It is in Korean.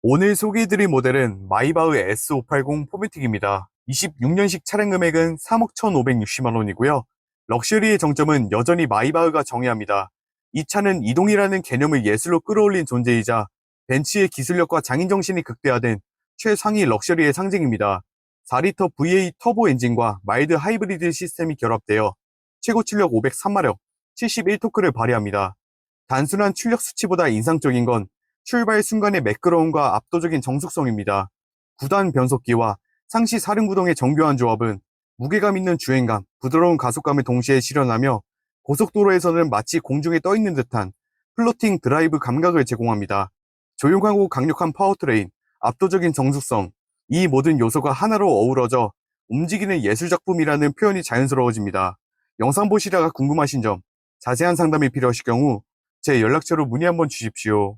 오늘 소개해드릴 모델은 마이바흐 S580 포매틱입니다. 26년식 차량 금액은 3억 1,560만원이고요. 럭셔리의 정점은 여전히 마이바흐가 정의합니다. 이 차는 이동이라는 개념을 예술로 끌어올린 존재이자 벤츠의 기술력과 장인정신이 극대화된 최상위 럭셔리의 상징입니다. 4리터 V8 터보 엔진과 마일드 하이브리드 시스템이 결합되어 최고 출력 503마력, 71토크를 발휘합니다. 단순한 출력 수치보다 인상적인 건 출발 순간의 매끄러움과 압도적인 정숙성입니다. 9단 변속기와 상시 사륜구동의 정교한 조합은 무게감 있는 주행감, 부드러운 가속감을 동시에 실현하며 고속도로에서는 마치 공중에 떠 있는 듯한 플로팅 드라이브 감각을 제공합니다. 조용하고 강력한 파워트레인, 압도적인 정숙성, 이 모든 요소가 하나로 어우러져 움직이는 예술작품이라는 표현이 자연스러워집니다. 영상 보시다가 궁금하신 점, 자세한 상담이 필요하실 경우 제 연락처로 문의 한번 주십시오.